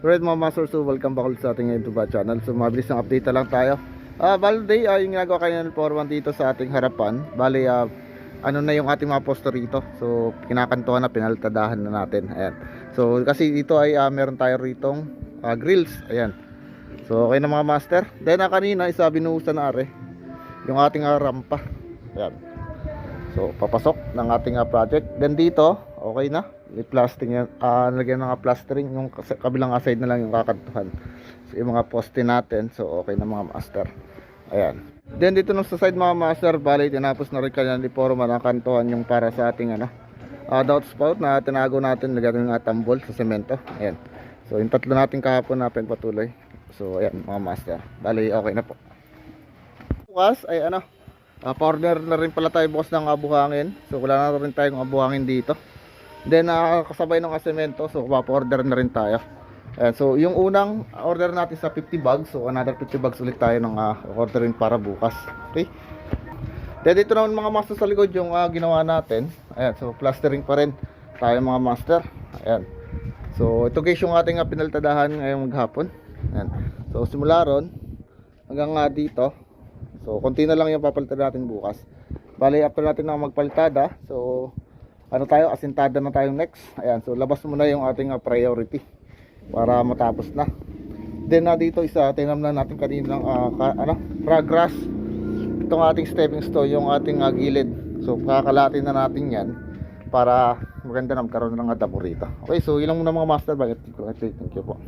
Alright mga master, so welcome back ulit sa ating YouTube channel. So mabilis ng update na lang tayo. Ah, bali day, ah, yung ginagawa kayo ng foreman dito sa ating harapan. Bali, ah, ano na yung ating mga poster rito. So kinakantuhan na, pinaltadahan na natin. Ayan. So kasi dito ay ah, meron tayo ritong ah, grills. Ayan. So okay na mga master. Then ah, kanina, isa binuhusan na are yung ating ah, rampa. Ayan. So papasok ng ating ah, project. Then dito, okay na. May plastic yan. Ah, nalagyan ng plastering. Yung kabilang ah, side na lang yung kakantuhan. So yung mga poste natin. So okay na mga master. Ayan. Then dito nung sa side mga master, bali tinapos na rin kanina ni Forma ng kantuhan yung para sa ating ano, uh, spout na tinago natin, lagyan ng uh, tambol sa semento. Ayan. So yung tatlo natin kahapon na patuloy. So ayan mga master. Bali okay na po. Bukas ay ano, uh, partner na rin pala tayo bukas ng abuhangin. So wala na rin tayong abuhangin dito. Then uh, kasabay ng semento, so pa-order na rin tayo. Ayan, so yung unang order natin sa 50 bags, so another 50 bags ulit tayo ng uh, orderin para bukas. Okay? Then dito naman mga master sa likod yung ah, ginawa natin. Ayan, so plastering pa rin tayo mga master. Ayan. So ito guys yung ating uh, pinaltadahan ngayong maghapon. Ayan. So simula ron hanggang nga dito. So konti na lang yung papalitan natin bukas. Bali after natin na magpalitada, so ano tayo, asintada na tayo next. Ayan, so labas muna yung ating ah, priority para matapos na. Then na dito isa, tinam na natin kanina ng ah, ka- ano, progress. Itong ating stepping stone, yung ating ah, gilid. So kakalatin na natin 'yan para maganda na magkaroon ng adabo. Okay, so ilang muna mga master, bakit thank you po.